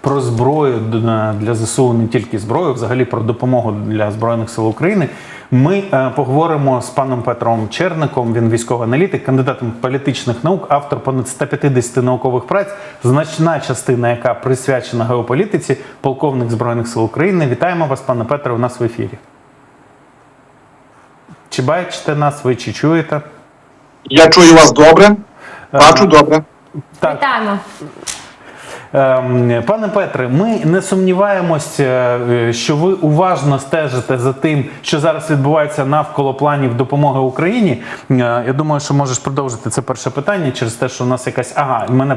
про зброю для ЗСУ, не тільки зброю, взагалі про допомогу для збройних сил України. Ми е, поговоримо з паном Петром Черником. Він військовий аналітик, кандидатом політичних наук, автор понад 150 наукових праць, значна частина, яка присвячена геополітиці, полковник збройних сил України. Вітаємо вас, пане Петре, у нас в ефірі. Чи бачите нас, ви чи чуєте? Я чую вас добре. Бачу добре. Так, Вітаємо. Ем, Пане Петре, ми не сумніваємось, е, що ви уважно стежите за тим, що зараз відбувається навколо планів допомоги Україні. Е, Я думаю, що можеш продовжити це перше питання через те, що у нас якась ага. Мене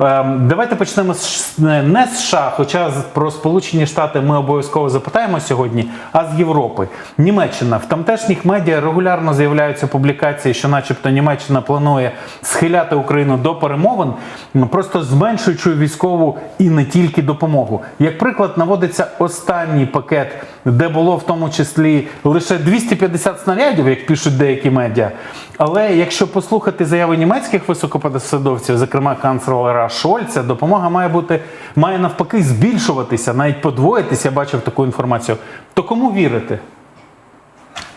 Ем, давайте почнемо з не з США, хоча про Сполучені Штати ми обов'язково запитаємо сьогодні, а з Європи. Німеччина в тамтешніх медіа регулярно з'являються публікації, що, начебто, Німеччина планує схиляти Україну до перемовин, просто зменшуючи військову і не тільки допомогу. Як приклад, наводиться останній пакет, де було в тому числі лише 250 снарядів, як пишуть деякі медіа. Але якщо послухати заяви німецьких високопосадовців, зокрема канцлера Шольца, допомога має бути має навпаки збільшуватися, навіть подвоїтися. Я бачив таку інформацію. То кому вірити?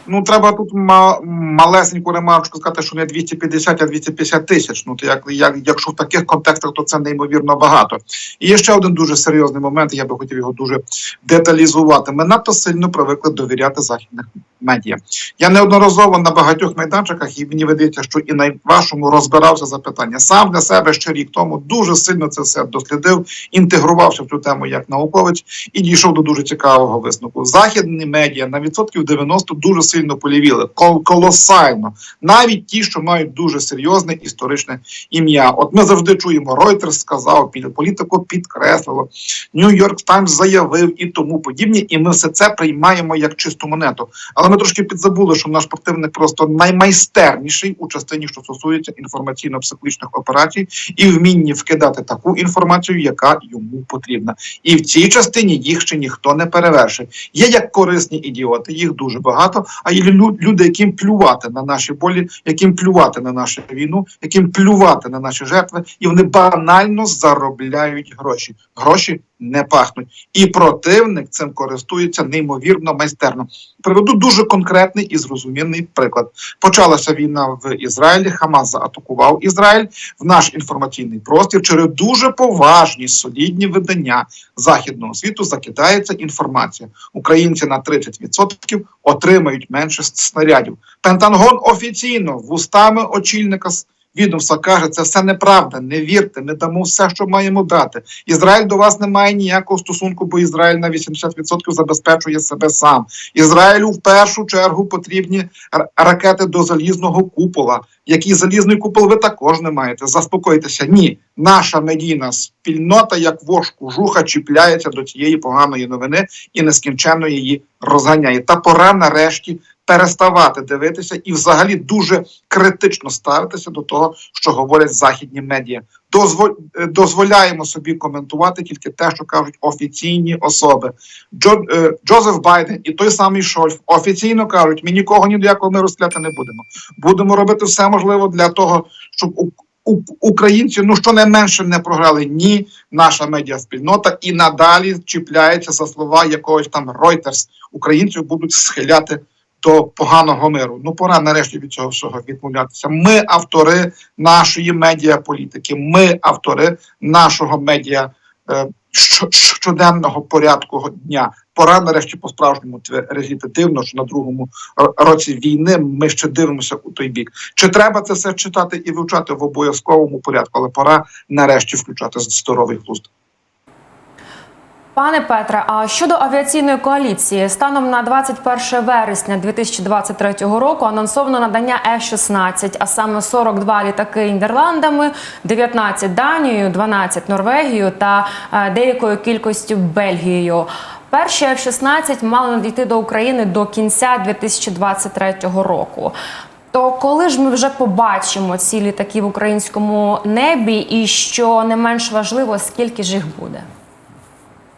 Ну, треба тут ма- малесеньку ремарочку сказати, що не 250, а 250 тисяч. Ну, то як, як, якщо в таких контекстах, то це неймовірно багато. І є ще один дуже серйозний момент, я би хотів його дуже деталізувати. Ми надто сильно привикли довіряти західних медіа. Я неодноразово на багатьох майданчиках, і мені видається, що і на вашому розбирався запитання. Сам для себе ще рік тому дуже сильно це все дослідив, інтегрувався в цю тему як науковець і дійшов до дуже цікавого висновку. Західні медіа на відсотків 90 дуже сильно полівіли, кол- колосально. Навіть ті, що мають дуже серйозне історичне ім'я. От ми завжди чуємо, Reuters сказав, політико підкреслило, Нью-Йорк Таймс заявив і тому подібні, і ми все це приймаємо як чисту монету. Але ми трошки підзабули, що наш противник просто наймайстерніший у частині, що стосується інформаційно-психологічних операцій, і вмінні вкидати таку інформацію, яка йому потрібна. І в цій частині їх ще ніхто не перевершив. Є як корисні ідіоти, їх дуже багато. А є лю- люди, яким плювати на наші болі, яким плювати на нашу війну, яким плювати на наші жертви, і вони банально заробляють гроші. Гроші не пахнуть. І противник цим користується неймовірно майстерно. Приведу дуже конкретний і зрозумілий приклад. Почалася війна в Ізраїлі. Хамас заатакував Ізраїль в наш інформаційний простір через дуже поважні солідні видання західного світу. Закидається інформація. Українці на 30% отримають менше снарядів. Пентагон офіційно вустами очільника відомства каже, це все неправда. Не вірте, ми дамо все, що маємо дати. Ізраїль до вас не має ніякого стосунку, бо Ізраїль на 80% забезпечує себе сам. Ізраїлю в першу чергу потрібні ракети до залізного купола. Який залізний купол ви також не маєте. Заспокойтеся. Ні, наша медійна спільнота, як вож кожуха, чіпляється до цієї поганої новини і нескінченно її розганяє. Та пора нарешті переставати дивитися і взагалі дуже критично ставитися до того, що говорять західні медіа. Дозво- е, дозволяємо собі коментувати тільки те, що кажуть офіційні особи. Джо, е, Джозеф Байден і той самий Шольф офіційно кажуть: ми нікого ні до якого миру скляти не будемо. Будемо робити все можливе для того, щоб у, українці ну щонайменше не програли. Ні, наша медіаспільнота і надалі чіпляється за слова якогось там Reuters. Українців будуть схиляти до поганого миру. Ну пора нарешті від цього всього відмовлятися. Ми автори нашої медіаполітики, ми автори нашого медіа е, щоденного порядку дня. Пора нарешті по-справжньому тверезіти. Дивно, що на другому році війни ми ще дивимося у той бік. Чи треба це все читати і вивчати в обов'язковому порядку, але пора нарешті включати здоровий глузд. Пане Петре, а щодо авіаційної коаліції, станом на 21 вересня 2023 року анонсовано надання F-16, а саме 42 літаки Нідерландами, 19 Данією, 12 Норвегією та е, деякою кількістю Бельгією. Перші F-16 мали надійти до України до кінця 2023 року. То коли ж ми вже побачимо ці літаки в українському небі, і що не менш важливо, скільки ж їх буде?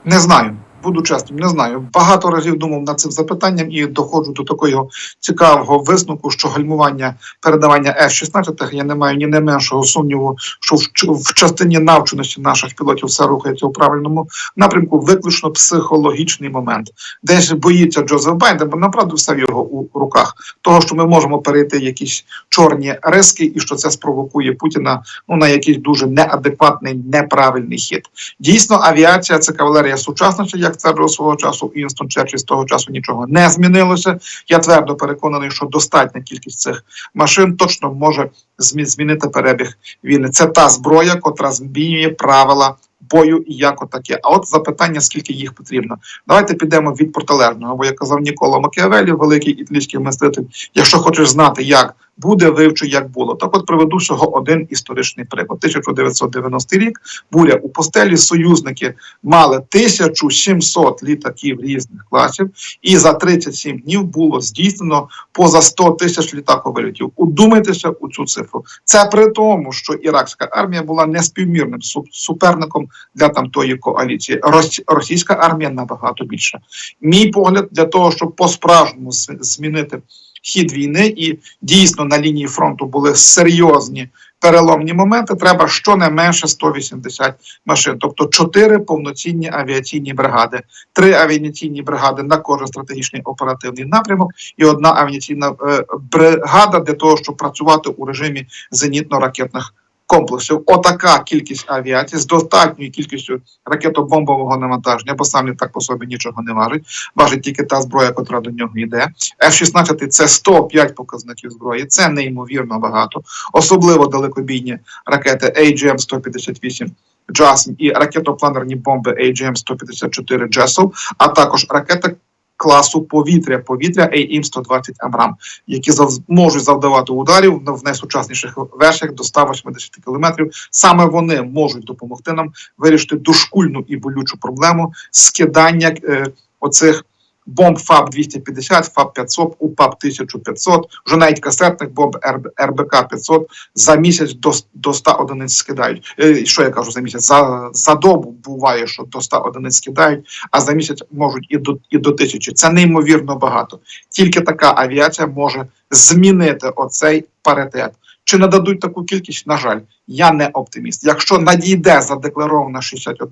Не знаю. Буду чесним, не знаю. Багато разів думав над цим запитанням і доходжу до такого цікавого висновку, що гальмування передавання F-16, я не маю ні не меншого сумніву, що в, частині навченості наших пілотів все рухається у правильному напрямку, виключно психологічний момент. Десь боїться Джозеф Байден, бо направду все в його у руках. Того, що ми можемо перейти якісь чорні риски, і що це спровокує Путіна ну на якийсь дуже неадекватний, неправильний хід. Дійсно, авіація це кавалерія сучасності, як це було свого часу. Інстон Черчилль з того часу нічого не змінилося. Я твердо переконаний, що достатня кількість цих машин точно може змінити перебіг війни. Це та зброя, котра змінює правила. Бою і як отаке. А от запитання, скільки їх потрібно. Давайте підемо від протилежного. Бо як казав Нікола Макіавелі, великий італійський мислитель. Якщо хочеш знати, як буде, вивчи, як було. Так от приведу всього один історичний приклад. 1990 рік буря у постелі. Союзники мали 1700 літаків різних класів, і за 37 днів було здійснено поза 100 тисяч літаковильотів. Удумайтеся у цю цифру. Це при тому, що іракська армія була неспівмірним су- суперником для тамтої коаліції. Рос- Російська армія набагато більша. Мій погляд для того, щоб по-справжньому змінити хід війни, і дійсно на лінії фронту були серйозні переломні моменти. Треба щонайменше 180 машин, тобто чотири повноцінні авіаційні бригади, три авіаційні бригади на кожен стратегічний оперативний напрямок, і одна авіаційна е, бригада для того, щоб працювати у режимі зенітно-ракетних комплексів. Отака кількість авіації з достатньою кількістю ракетобомбового навантаження, бо сам літак по собі нічого не важить. Важить тільки та зброя, котра до нього йде. F-16 – це 105 показників зброї. Це неймовірно багато, особливо далекобійні ракети AGM-158 JASM і ракетопланерні бомби AGM-154 JASSOW, а також ракети класу повітря, повітря AIM-120 Абрам, які зав... можуть завдавати ударів в найсучасніших версіях до 180 кілометрів. Саме вони можуть допомогти нам вирішити дошкульну і болючу проблему скидання е, оцих бомб ФАБ 250, ФАБ 500, УПАП 1500, вже навіть касетних бомб РБ, РБК 500 за місяць до, до 100 одиниць скидають. Е, що я кажу за місяць? За, за добу буває, що до 100 одиниць скидають, а за місяць можуть і до, і до тисячі. Це неймовірно багато. Тільки така авіація може змінити оцей паритет. Чи нададуть таку кількість? На жаль, я не оптиміст. Якщо надійде задекларована 61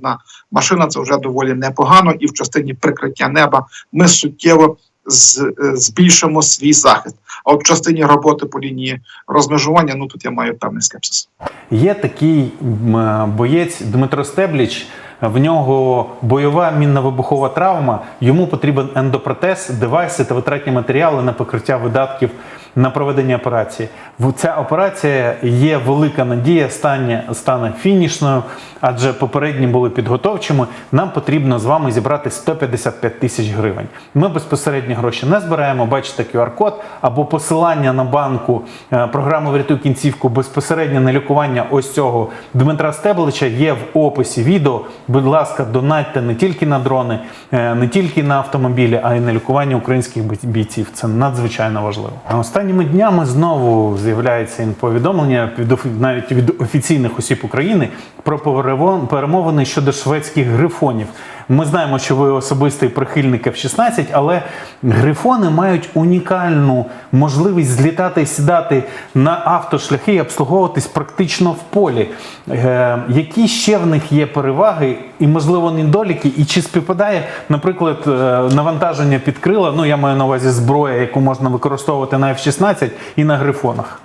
машина, це вже доволі непогано, і в частині прикриття неба ми суттєво е, збільшимо свій захист. А от в частині роботи по лінії розмежування, ну тут я маю певний скепсис. Є такий е, боєць Дмитро Стебліч. В нього бойова мінно-вибухова травма. Йому потрібен ендопротез, девайси та витратні матеріали на покриття видатків на проведення операції. Ця операція є велика надія, стане, стане фінішною, адже попередні були підготовчими. Нам потрібно з вами зібрати 155 тисяч гривень. Ми безпосередньо гроші не збираємо. Бачите QR-код або посилання на банку е, програми «Врятуй кінцівку безпосередньо на лікування ось цього Дмитра Стеблича є в описі відео. Будь ласка, донатьте не тільки на дрони, е, не тільки на автомобілі, а й на лікування українських бійців. Це надзвичайно важливо. Останніми днями знову з'являється повідомлення від навіть від офіційних осіб України про перемовини щодо шведських грифонів. Ми знаємо, що ви особистий прихильник F-16, але грифони мають унікальну можливість злітати і сідати на автошляхи і обслуговуватись практично в полі. Е, які ще в них є переваги і, можливо, недоліки? І чи співпадає, наприклад, е, навантаження під крила? Ну, я маю на увазі зброя, яку можна використовувати на F-16 і на грифонах.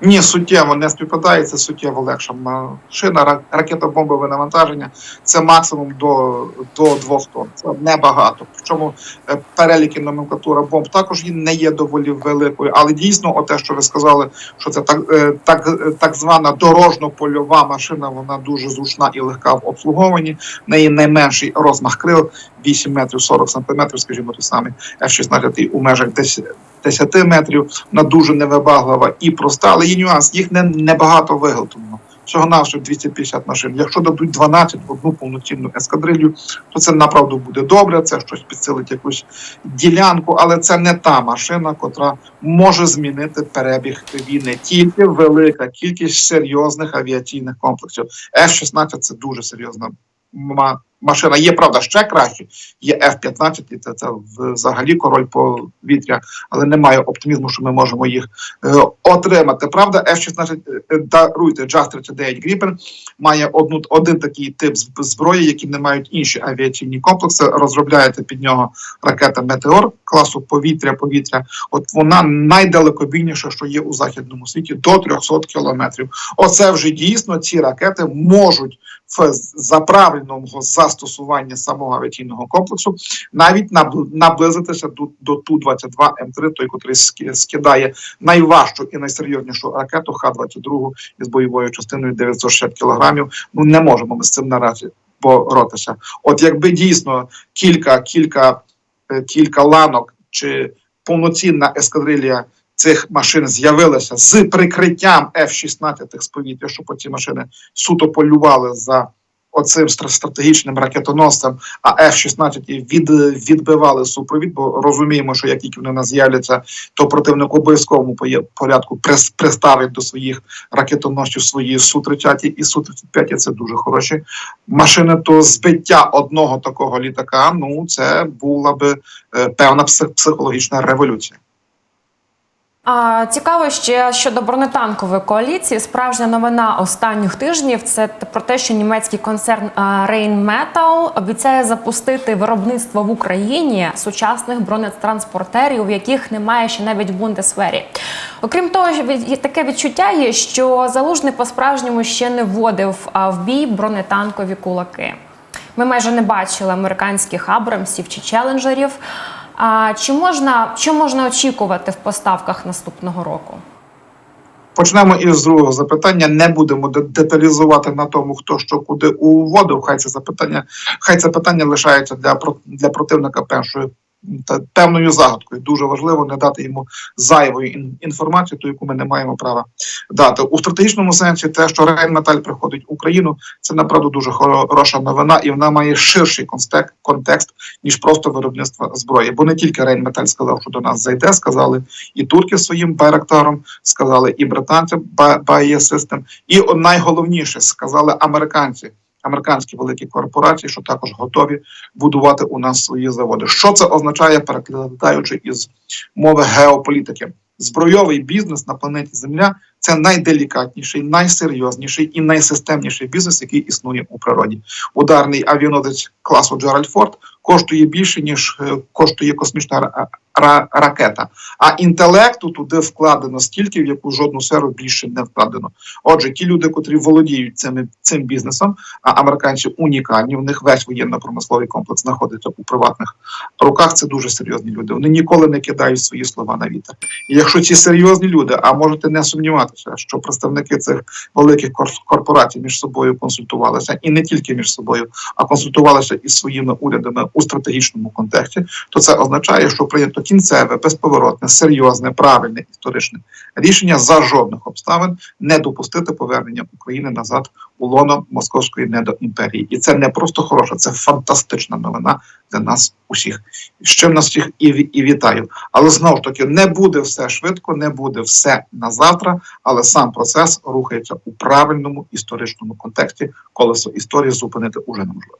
Ні, суттєво не співпадає, це суттєво легша машина. ра- Ракетобомбове навантаження це максимум до, до 2 тонн. Це небагато. Причому е, перелік номенклатура бомб також не є доволі великою. Але дійсно, те, що ви сказали, що це так, е, так, так звана дорожньо-польова машина, вона дуже зручна і легка в обслуговуванні. В неї найменший розмах крил 8 метрів 40 сантиметрів, скажімо, той самий F-16 у межах 10, 10 метрів. Вона дуже невибаглива і проста, але є нюанс, їх не небагато виготовлено. Всього навсього 250 машин. Якщо дадуть 12 в одну повноцінну ескадрилью, то це направду буде добре. Це щось підсилить якусь ділянку, але це не та машина, котра може змінити перебіг війни. Тільки велика кількість серйозних авіаційних комплексів. F-16 – це дуже серйозна машина є, правда, ще краще. Є F-15, і це, це взагалі король повітря, але немає оптимізму, що ми можемо їх е, отримати. Правда, F-16, е, даруйте, JAS 39 Gripen має одну один такий тип зброї, які не мають інші авіаційні комплекси. Розробляєте під нього ракета Метеор класу повітря-повітря. От вона найдалекобійніша, що є у західному світі, до 300 кілометрів. Оце вже дійсно ці ракети можуть в за правильного застосування самого авіаційного комплексу навіть набл- наблизитися до, до ту 22 М3, той, котрий скидає найважчу і найсерйознішу ракету Х-22 із бойовою частиною 960 кілограмів. Ну не можемо ми з цим наразі боротися. От якби дійсно кілька, кілька, е, кілька ланок чи повноцінна ескадрилія цих машин з'явилася з прикриттям F-16 з повітря, щоб ці машини суто полювали за оцим стратегічним ракетоносцем, а F-16 від, відбивали супровід, бо розуміємо, що як тільки вони нас з'являться, то противник обов'язковому порядку прис- приставить до своїх ракетоносців свої Су-30 і Су-35. Це дуже хороші машини. То збиття одного такого літака, ну це була би е, певна псих- психологічна революція. А, цікаво ще щодо бронетанкової коаліції. Справжня новина останніх тижнів це про те, що німецький концерн а, Rheinmetall обіцяє запустити виробництво в Україні сучасних бронетранспортерів, яких немає ще навіть в Бундесвері. Окрім того, таке відчуття є, що залужний по-справжньому ще не вводив в бій бронетанкові кулаки. Ми майже не бачили американських абрамсів чи челенджерів. А чи можна що можна очікувати в поставках наступного року? Почнемо із другого запитання. Не будемо деталізувати на тому, хто що куди уводив. Хай це запитання, хай це питання лишається для для противника першою та певною загадкою. Дуже важливо не дати йому зайвої інформації, ту, яку ми не маємо права дати у стратегічному сенсі. Те, що Рейнметаль приходить в Україну, це направду дуже хороша новина, і вона має ширший контекст, ніж просто виробництво зброї. Бо не тільки Рейнметаль сказав, що до нас зайде, сказали і турки своїм байрактаром, сказали і британці BAE System, і найголовніше сказали американці. Американські великі корпорації, що також готові будувати у нас свої заводи. Що це означає, перекладаючи із мови геополітики? Збройовий бізнес на планеті Земля це найделікатніший, найсерйозніший і найсистемніший бізнес, який існує у природі. Ударний авіаносець класу Джеральд Форд коштує більше ніж е, коштує космічна ра- ра- ракета. А інтелекту туди вкладено стільки, в яку жодну сферу більше не вкладено. Отже, ті люди, котрі володіють цим, цим бізнесом, а американці унікальні, в них весь воєнно-промисловий комплекс знаходиться у приватних руках. Це дуже серйозні люди. Вони ніколи не кидають свої слова на вітер. І якщо ці серйозні люди, а можете не сумніватися, що представники цих великих кор- корпорацій між собою консультувалися, і не тільки між собою, а консультувалися із своїми урядами у стратегічному контексті, то це означає, що прийнято кінцеве, безповоротне, серйозне, правильне історичне рішення за жодних обставин не допустити повернення України назад у лоно московської недоімперії. І це не просто хороша, це фантастична новина для нас усіх. Ще нас всіх і, і вітаю. Але знову ж таки не буде все швидко, не буде все на завтра, але сам процес рухається у правильному історичному контексті. Колесо історії зупинити уже неможливо.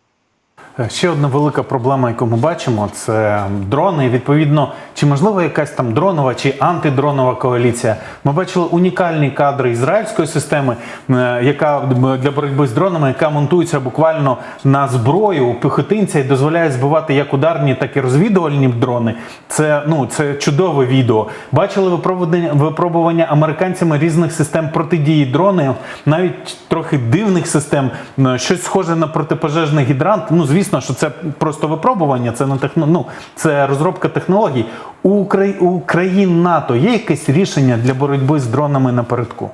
Е, Ще одна велика проблема, яку ми бачимо, це дрони. І, Відповідно, чи можливо якась там дронова чи антидронова коаліція? Ми бачили унікальні кадри ізраїльської системи, е, яка для боротьби з дронами, яка монтується буквально на зброю піхотинця і дозволяє збивати як ударні, так і розвідувальні дрони. Це ну це чудове відео. Бачили випробування американцями різних систем протидії дронів, навіть трохи дивних систем, е, щось схоже на протипожежний гідрант. Ну звісно, що це просто випробування, це не техно, ну, це розробка технологій. У, країн НАТО є якесь рішення для боротьби з дронами напередку?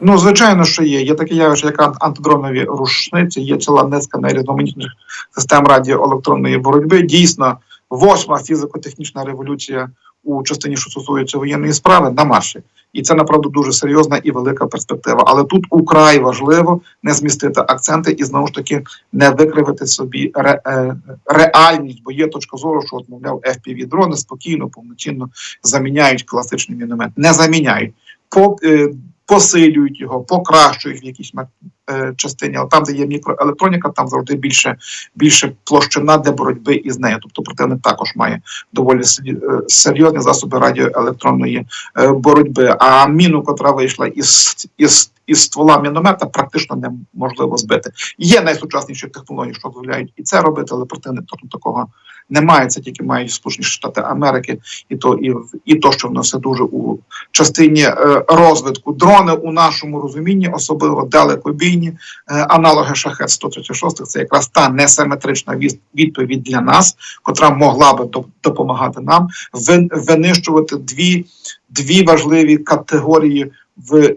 Ну, звичайно, що є. Є таке явище, як антидронові рушниці, є ціла низка найрізноманітніших систем радіоелектронної боротьби. Дійсно, восьма фізико-технічна революція у частині, що стосується воєнної справи, на марші. І це направду дуже серйозна і велика перспектива. Але тут украй важливо не змістити акценти і знову ж таки не викривити собі ре, е, реальність, бо є точка зору, що от, мовляв, fpv дрони спокійно, повноцінно заміняють класичний міномет. Не заміняють. По, е, посилюють його, покращують в якійсь е, частині, але там, де є мікроелектроніка, там завжди більше, більше площина для боротьби із нею. Тобто противник також має доволі е, серйозні засоби радіоелектронної е, боротьби. А міну, котра вийшла із, із, із ствола міномета, практично неможливо збити. Є найсучасніші технології, що дозволяють і це робити, але противник такого немає. Це тільки мають Сполучені Штати Америки, і то і, і то, що воно все дуже у частині е, розвитку. Дрони у нашому розумінні, особливо далекобійні, е, аналоги шахет 136 це якраз та несиметрична відповідь для нас, котра могла би доп- допомагати нам вин- винищувати дві, дві важливі категорії. В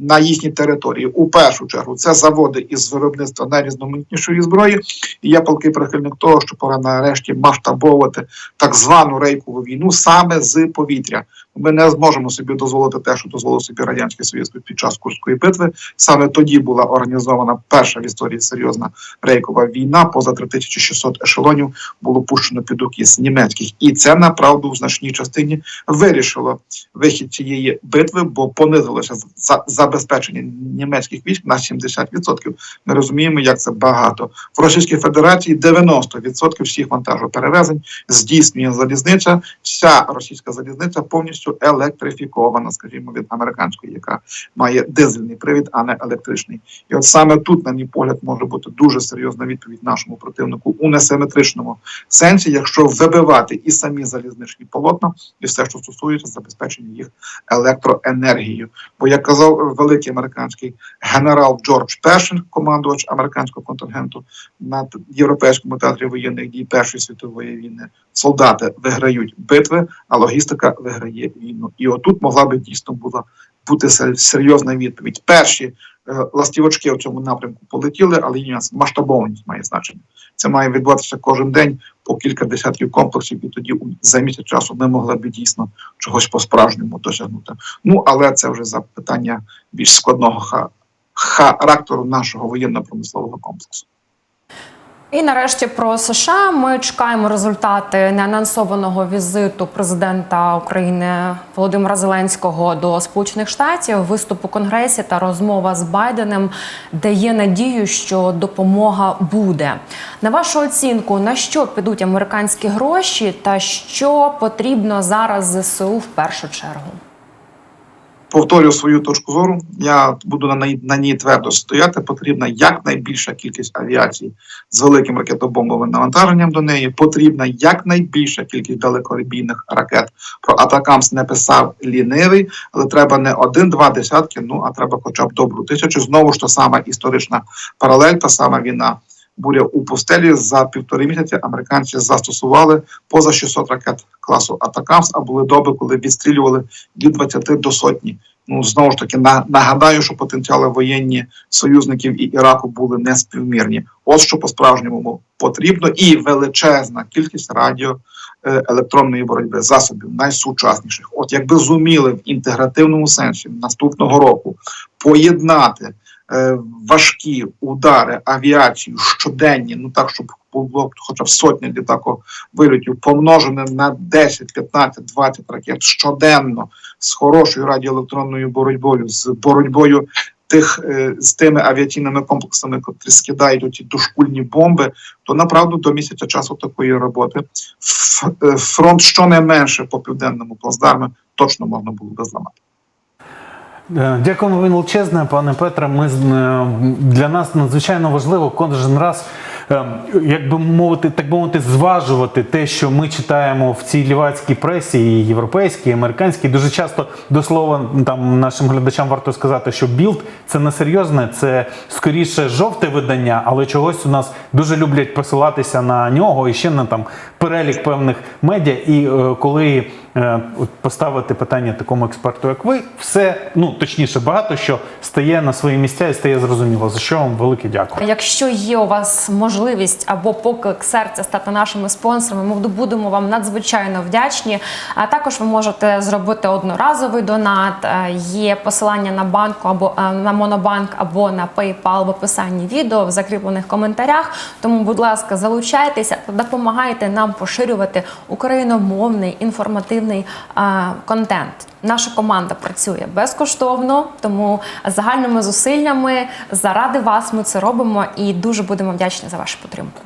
на їхній території у першу чергу це заводи із виробництва найрізноманітнішої зброї. І я палкий прихильник того, що пора нарешті масштабовувати так звану рейкову війну саме з повітря. Ми не зможемо собі дозволити те, що дозволив собі радянський союз під час Курської битви. Саме тоді була організована перша в історії серйозна рейкова війна. Поза 3600 ешелонів було пущено під укіс німецьких, і це направду в значній частині вирішило вихід цієї битви, бо понизилося за- забезпечення німецьких військ на 70%. Ми розуміємо, як це багато в Російській Федерації. 90% всіх вантажоперевезень здійснює залізниця. Вся російська залізниця повністю електрифікована, скажімо, від американської, яка має дизельний привід, а не електричний. І от саме тут, на мій погляд, може бути дуже серйозна відповідь нашому противнику у несиметричному сенсі, якщо вибивати і самі залізничні полотна, і все, що стосується забезпечення їх електроенергією. Бо як казав великий американський генерал Джордж Першин, командувач американського контингенту на європейському театрі воєнних дій Першої світової війни, солдати виграють битви, а логістика виграє війну. І отут могла би дійсно була бути се- серйозна відповідь. Перші ластівочки в цьому напрямку полетіли, але і масштабованість має значення. Це має відбуватися кожен день по кілька десятків комплексів, і тоді за місяць часу ми могли б дійсно чогось по-справжньому досягнути. Ну але це вже запитання більш складного характеру нашого воєнно-промислового комплексу. І нарешті про США ми чекаємо результати неанонсованого візиту президента України Володимира Зеленського до Сполучених Штатів, виступ у Конгресі та розмова з Байденом дає надію, що допомога буде. На вашу оцінку, на що підуть американські гроші, та що потрібно зараз ЗСУ в першу чергу? Повторю свою точку зору. Я буду на, ній- на ній твердо стояти. Потрібна якнайбільша кількість авіації з великим ракетобомбовим навантаженням до неї. Потрібна якнайбільша кількість далекобійних ракет. Про Атакамс не писав лінивий, але треба не один-два десятки. Ну а треба, хоча б добру тисячу. Знову ж та сама історична паралель, та сама війна. Буря у пустелі за півтори місяці американці застосували поза 600 ракет класу Атакамс, а були доби, коли відстрілювали від 20 до сотні. Ну знову ж таки на, нагадаю, що потенціали воєнні союзників і Іраку були неспівмірні. От що по справжньому потрібно, і величезна кількість радіо е, електронної боротьби засобів найсучасніших. От якби зуміли в інтегративному сенсі наступного року поєднати важкі удари авіацію щоденні, ну так щоб було хоча б сотні літако вильотів, помножене на 10, 15, 20 ракет щоденно з хорошою радіоелектронною боротьбою, з боротьбою тих е, з тими авіаційними комплексами, котрі скидають оці дошкульні бомби, то направду до місяця часу такої роботи е, фронт щонайменше по південному плацдарму точно можна було би зламати. Е, Дякуємо величезне, пане Петре. Ми е, для нас надзвичайно важливо кожен раз, як би мовити, так би мовити, зважувати те, що ми читаємо в цій лівацькій пресі, і європейській, і американській. Дуже часто до слова там нашим глядачам варто сказати, що білд це не серйозне, це скоріше жовте видання, але чогось у нас дуже люблять посилатися на нього і ще на там перелік певних медіа. І е, коли е, поставити питання такому експерту, як ви, все ну точніше, багато що стає на свої місця і стає зрозуміло. За що вам велике дякую. Якщо є у вас можливість можливість або поклик серця стати нашими спонсорами, ми будемо вам надзвичайно вдячні. А також ви можете зробити одноразовий донат. Е, Є посилання на банку або е, на монобанк або на PayPal в описанні відео в закріплених коментарях. Тому, будь ласка, залучайтеся та допомагайте нам поширювати україномовний інформативний е, контент. Наша команда працює безкоштовно, тому загальними зусиллями заради вас ми це робимо і дуже будемо вдячні за вашу підтримку.